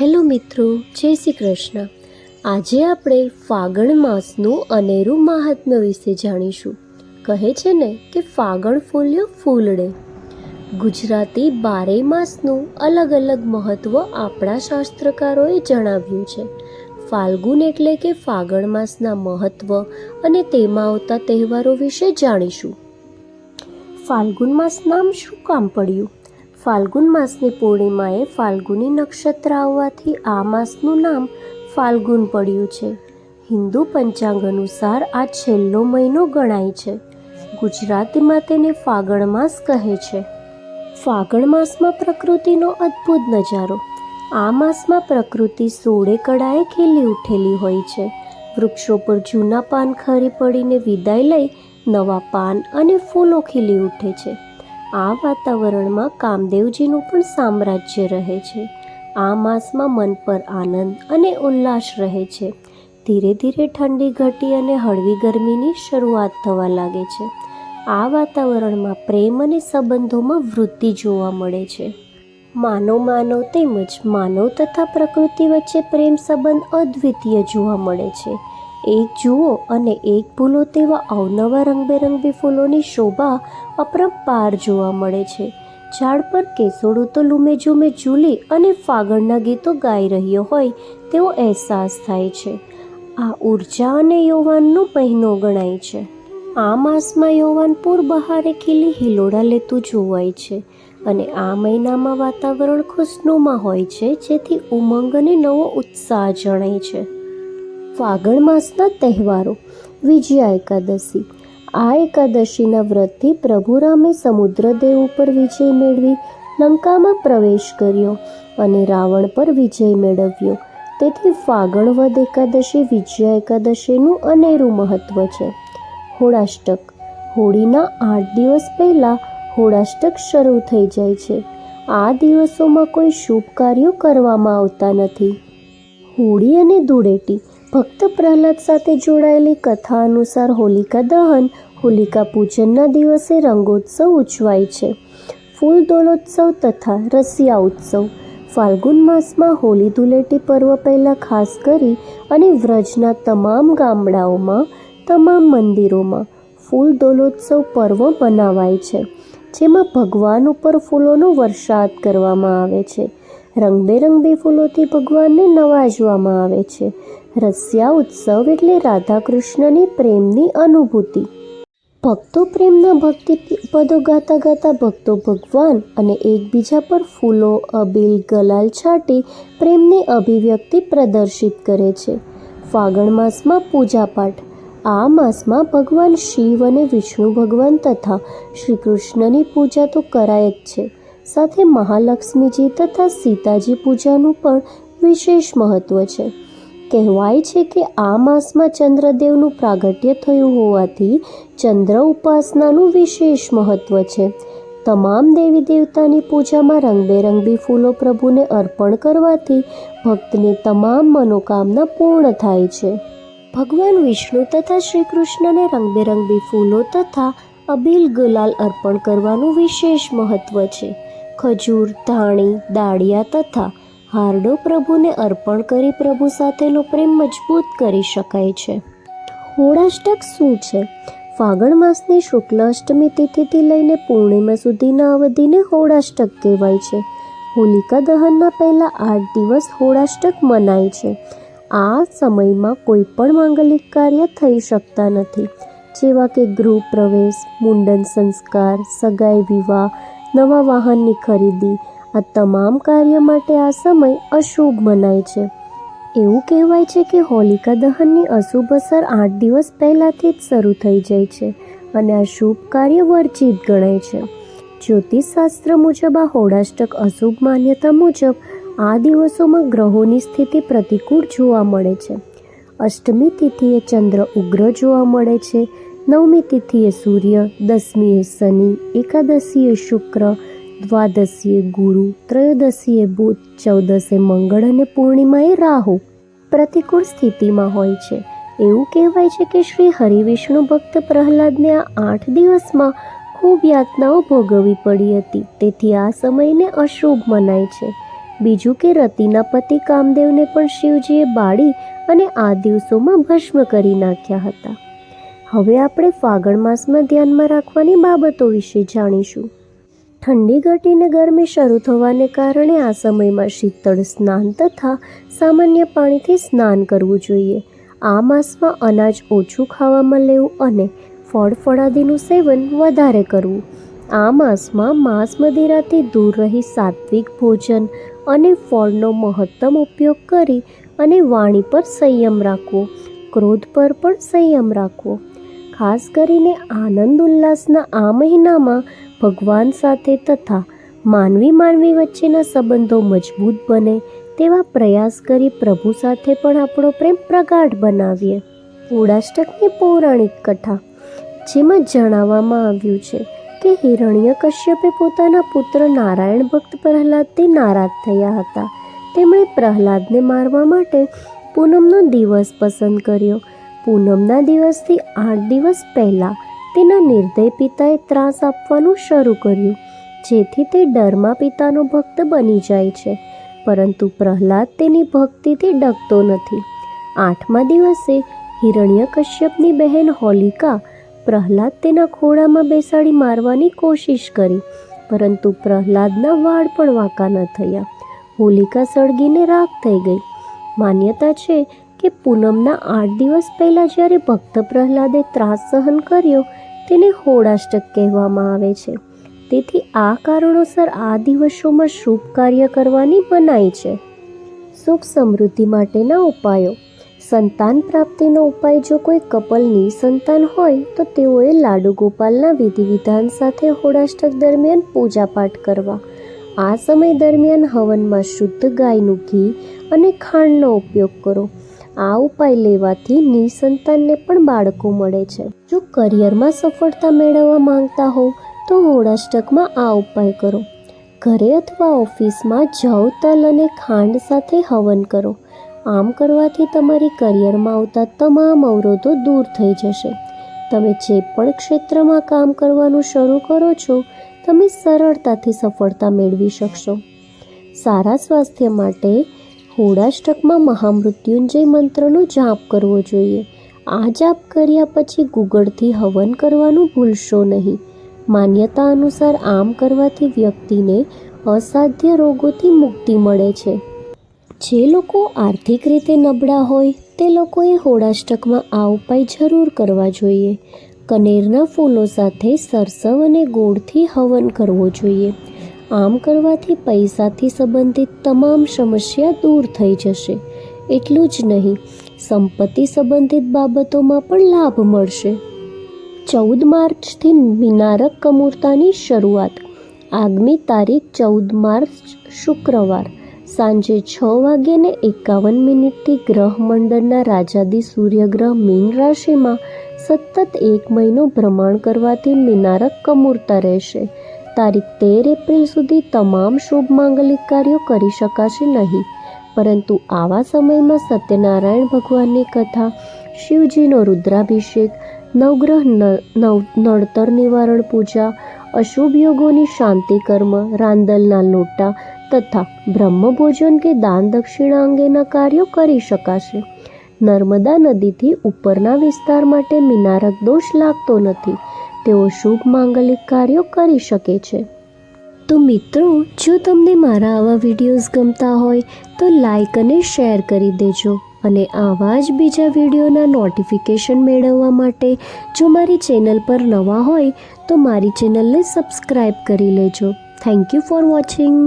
Hello મિત્રો, જય શ્રી કૃષ્ણ. આજે આપણે ફાગણ માસનું અનેરું મહાત્મ્ય વિશે જાણીશું. કહે છે ને કે ફાગણ ફૂલ્યો ફૂલડે. ગુજરાતી બારે માસનું અલગ અલગ મહત્ત્વ આપણા શાસ્ત્રકારોએ જણાવ્યું છે. ફાલ્ગુન એટલે કે ફાગણ માસના મહત્ત્વ અને તેમાં આવતા તહેવારો વિશે જાણીશું. ફાલ્ગુન માસ નામ શું કામ પડ્યું? ફાલ્ગુન માસની પૂર્ણિમાએ ફાલ્ગુની નક્ષત્ર આવવાથી આ માસનું નામ ફાલ્ગુન પડ્યું છે. હિન્દુ પંચાંગ અનુસાર આ છેલ્લો મહિનો ગણાય છે. ગુજરાતીમાં તેને ફાગણ માસ કહે છે. ફાગણ માસમાં પ્રકૃતિનો અદ્ભુત નજારો. આ માસમાં પ્રકૃતિ સોળે કળાએ ખીલી ઉઠેલી હોય છે. વૃક્ષો પર જૂના પાન ખરી પડીને વિદાય લઈ નવા પાન અને ફૂલો ખીલી ઉઠે છે. આ વાતાવરણમાં કામદેવજીનું પણ સામ્રાજ્ય રહે છે. આ માસમાં મન પર આનંદ અને ઉલ્લાસ રહે છે. ધીરે ધીરે ઠંડી ઘટી અને હળવી ગરમીની શરૂઆત થવા લાગે છે. આ વાતાવરણમાં પ્રેમ અને સંબંધોમાં વૃદ્ધિ જોવા મળે છે. માનવ માનવ તેમજ માનવ તથા પ્રકૃતિ વચ્ચે પ્રેમ સંબંધ અદ્વિતીય જોવા મળે છે. એક જુઓ અને એક ભૂલો તેવા અવનવા રંગબેરંગી ફૂલોની શોભા અપરંપાર જોવા મળે છે. ઝાડ પર કેસોડું તો લૂમે ઝૂમે ઝૂલી અને ફાગણના ગીતો ગાઈ રહ્યો હોય તેવો અહેસાસ થાય છે. આ ઊર્જા અને યૌવનનો મહિનો ગણાય છે. આ માસમાં યૌવન પૂર બહારે ખીલી હિલોડા લેતું જોવાય છે અને આ મહિનામાં વાતાવરણ ખુશનુમા હોય છે જેથી ઉમંગ અને નવો ઉત્સાહ જણાય છે. ફાગણ માસના તહેવારો, વિજયા એકાદશી. આ એકાદશીના વ્રતથી પ્રભુ રામે સમુદ્રદેવ ઉપર વિજય મેળવી લંકામાં પ્રવેશ કર્યો અને રાવણ પર વિજય મેળવ્યો. તેથી ફાગણ વદ એકાદશી, વિજયા એકાદશીનું અનેરું મહત્વ છે. હોળાષ્ટક. હોળીના આઠ દિવસ પહેલાં હોળાષ્ટક શરૂ થઈ જાય છે. આ દિવસોમાં કોઈ શુભ કાર્યો કરવામાં આવતા નથી. હોળી અને ધૂળેટી. ભક્ત પ્રહલાદ સાથે જોડાયેલી કથા અનુસાર હોલિકા દહન, હોલિકા પૂજનના દિવસે રંગોત્સવ ઉજવાય છે. ફૂલ દોલોત્સવ તથા રસિયા ઉત્સવ. ફાલ્ગુન માસમાં હોલી ધૂળેટી પર્વ પહેલાં ખાસ કરી અને વ્રજના તમામ ગામડાઓમાં, તમામ મંદિરોમાં ફૂલ દોલોત્સવ પર્વ મનાવાય છે, જેમાં ભગવાન ઉપર ફૂલોનો વરસાદ કરવામાં આવે છે. રંગબેરંગી ફૂલોથી ભગવાનને નવાજવામાં આવે છે. રસ્યા ઉત્સવ એટલે રાધા કૃષ્ણની પ્રેમની અનુભૂતિ. ભક્તો પ્રેમના ભક્તિ પદો ગાતા ગાતા ભક્તો ભગવાન અને એકબીજા પર ફૂલો, અબીલ, ગલાલ છાંટી પ્રેમની અભિવ્યક્તિ પ્રદર્શિત કરે છે. ફાગણ માસમાં પૂજાપાઠ. આ માસમાં ભગવાન શિવ અને વિષ્ણુ ભગવાન તથા શ્રી કૃષ્ણની પૂજા તો કરાય જ છે. સાથે મહાલક્ષ્મીજી તથા સીતાજી પૂજાનું પણ વિશેષ મહત્ત્વ છે. કહેવાય છે કે આ માસમાં ચંદ્રદેવનું પ્રાગટ્ય થયું હોવાથી ચંદ્ર ઉપાસનાનું વિશેષ મહત્વ છે. તમામ દેવી દેવતાની પૂજામાં રંગબેરંગી ફૂલો પ્રભુને અર્પણ કરવાથી ભક્તની તમામ મનોકામના પૂર્ણ થાય છે. ભગવાન વિષ્ણુ તથા શ્રી કૃષ્ણને રંગબેરંગી ફૂલો તથા અબીલ ગુલાલ અર્પણ કરવાનું વિશેષ મહત્વ છે. ખજૂર, ધાણી, દાળિયા તથા હારડો પ્રભુને અર્પણ કરી પ્રભુ સાથેનો પ્રેમ મજબૂત કરી શકાય છે. હોળાષ્ટક શું છે? ફાગણ માસની શુક્લ અષ્ટમી તિથિથી લઈને પૂર્ણિમા સુધીના અવધિને હોળાષ્ટક કહેવાય છે. હોલિકા દહનના પહેલાં આઠ દિવસ હોળાષ્ટક મનાય છે. આ સમયમાં કોઈ પણ માંગલિક કાર્ય થઈ શકતા નથી. જેવા કે ગૃહ પ્રવેશ, મુંડન સંસ્કાર, સગાઈ વિવાહ, નવા વાહનની ખરીદી આ તમામ કાર્ય માટે આ સમય અશુભ મનાય છે. એવું કહેવાય છે કે હોલિકા દહનની અશુભ અસર આઠ દિવસ પહેલાંથી જ શરૂ થઈ જાય છે અને આ શુભ કાર્ય વર્જિત ગણાય છે. જ્યોતિષશાસ્ત્ર મુજબ આ હોળાષ્ટક અશુભ માન્યતા મુજબ આ દિવસોમાં ગ્રહોની સ્થિતિ પ્રતિકૂળ જોવા મળે છે. અષ્ટમી તિથિએ ચંદ્ર ઉગ્ર જોવા મળે છે. નવમી તિથિએ સૂર્ય, દસમીએ શનિ, એકાદશીએ શુક્ર દ્વાદશીએ ગુરુ, ત્રયોદશીએ બુધ ચૌદસે મંગળ અને પૂર્ણિમાએ રાહુ. પ્રતિકૂળ સ્થિતિમાં હોય છે. એવું કહેવાય છે કે શ્રી હરિવિષ્ણુ ભક્ત પ્રહલાદને આ આઠ દિવસમાં ખૂબ યાતનાઓ ભોગવવી પડી હતી. તેથી આ સમયને અશુભ મનાય છે. બીજું કે રતિના પતિ કામદેવને પણ શિવજીએ બાળી અને આ દિવસોમાં ભસ્મ કરી નાખ્યા હતા. હવે આપણે ફાગણ માસમાં ધ્યાનમાં રાખવાની બાબતો વિશે જાણીશું. ઠંડી ઘટીને ગરમી શરૂ થવાને કારણે આ સમયમાં શીતળ સ્નાન તથા સામાન્ય પાણીથી સ્નાન કરવું જોઈએ. આ માસમાં અનાજ ઓછું ખાવામાં લેવું અને ફળ ફળાદીનું સેવન વધારે કરવું. આ માસમાં માંસ મદિરાથી દૂર રહી સાત્વિક ભોજન અને ફળનો મહત્તમ ઉપયોગ કરી અને વાણી પર સંયમ રાખવો, ક્રોધ પર પણ સંયમ રાખવો. ખાસ કરીને આનંદ ઉલ્લાસના આ મહિનામાં ભગવાન સાથે તથા માનવી માનવી વચ્ચેના સંબંધો મજબૂત બને તેવા પ્રયાસ કરી પ્રભુ સાથે પણ આપણો પ્રેમ પ્રગાઢ બનાવીએ. હોળાષ્ટકની પૌરાણિક કથા, જેમાં જણાવવામાં આવ્યું છે કે હિરણ્ય કશ્યપે પોતાના પુત્ર નારાયણ ભક્ત પ્રહલાદથી નારાજ થયા હતા. તેમણે પ્રહલાદને મારવા માટે પૂનમનો દિવસ પસંદ કર્યો. પૂનમના દિવસથી આઠ દિવસ પહેલાં તેના નિર્દય પિતાએ ત્રાસ આપવાનું શરૂ કર્યું, જેથી તે ડરમાં પિતાનો ભક્ત બની જાય છે. પરંતુ પ્રહલાદ તેની ભક્તિથી ડગતો નથી. આઠમા દિવસે હિરણ્ય કશ્યપની બહેન હોલિકા પ્રહલાદ તેના ખોળામાં બેસાડી મારવાની કોશિશ કરી, પરંતુ પ્રહલાદના વાળ પણ વાંકા ન થયા. હોલિકા સળગીને રાખ થઈ ગઈ. માન્યતા છે કે પૂનમના આઠ દિવસ પહેલાં જ્યારે ભક્ત પ્રહલાદે ત્રાસ સહન કર્યો તેને હોળાષ્ટક કહેવામાં આવે છે. તેથી આ કારણોસર આ દિવસોમાં શુભ કાર્ય કરવાની મનાઈ છે. સુખ સમૃદ્ધિ માટેના ઉપાયો. સંતાન પ્રાપ્તિનો ઉપાય જો કોઈ કપલની સંતાન હોય, તો તેઓએ લાડુ ગોપાલના વિધિ વિધાન સાથે હોળાષ્ટક દરમિયાન પૂજાપાઠ કરવા. આ સમય દરમિયાન હવનમાં શુદ્ધ ગાયનું ઘી અને ખાંડનો ઉપયોગ કરો. આ ઉપાય લેવાથી નિસંતાનને પણ બાળકો મળે છે. જો કરિયરમાં સફળતા મેળવવા માંગતા હો તો હોળાષ્ટકમાં આ ઉપાય કરો. ઘરે અથવા ઓફિસમાં જવ તલ અને ખાંડ સાથે હવન કરો. આમ કરવાથી તમારી કરિયરમાં આવતા તમામ અવરોધો દૂર થઈ જશે. તમે જે પણ ક્ષેત્રમાં કામ કરવાનું શરૂ કરો છો, તમે સરળતાથી સફળતા મેળવી શકશો. સારા સ્વાસ્થ્ય માટે હોળાષ્ટકમાં મહામૃત્યુંજય મંત્રનો જાપ કરવો જોઈએ. આ જાપ કર્યા પછી ગુગળથી હવન કરવાનું ભૂલશો નહીં. માન્યતા અનુસાર આમ કરવાથી વ્યક્તિને અસાધ્ય રોગોથી મુક્તિ મળે છે. જે લોકો આર્થિક રીતે નબળા હોય, તે લોકોએ હોળાષ્ટકમાં આ ઉપાય જરૂર કરવા જોઈએ. કનેરના ફૂલો સાથે સરસવ અને ગોળથી હવન કરવો જોઈએ. આમ કરવાથી પૈસાથી સંબંધિત તમામ સમસ્યા દૂર થઈ જશે. એટલું જ નહીં, સંપત્તિ સંબંધિત બાબતોમાં પણ લાભ મળશે. ચૌદ માર્ચથી મિનારક કમૂરતાની શરૂઆત. આગામી તારીખ ચૌદ માર્ચ શુક્રવાર. સાંજે છ વાગ્યાને એકાવન મિનિટથી ગ્રહ મંડળના રાજાદી સૂર્યગ્રહ મીન રાશિમાં સતત એક મહિનો ભ્રમણ કરવાથી મિનારક કમૂરતા રહેશે. તારીખ તેર એપ્રિલ સુધી તમામ શુભ માંગલિક કાર્યો કરી શકાશે નહીં. પરંતુ આવા સમયમાં સત્યનારાયણ ભગવાનની કથા, શિવજીનો રુદ્રાભિષેક, નવગ્રહ નવ, નળતર નિવારણ પૂજા, અશુભ યોગોની શાંતિ કર્મ, રાંદલના લોટા તથા બ્રહ્મભોજન કે દાન દક્ષિણા અંગેના કાર્યો કરી શકાશે. નર્મદા નદીથી ઉપરના વિસ્તાર માટે મિનારક દોષ લાગતો નથી. તેઓ શુભ માંગલિક કાર્યો કરી શકે છે. તો મિત્રો, જો તમને મારા આવા વિડીયોઝ ગમતા હોય, તો લાઈક અને શેર કરી દેજો અને આવા જ બીજા વિડીયોના નોટિફિકેશન મેળવવા માટે જો મારી ચેનલ પર નવા હોય, તો મારી ચેનલને સબસ્ક્રાઈબ કરી લેજો. Thank you for watching.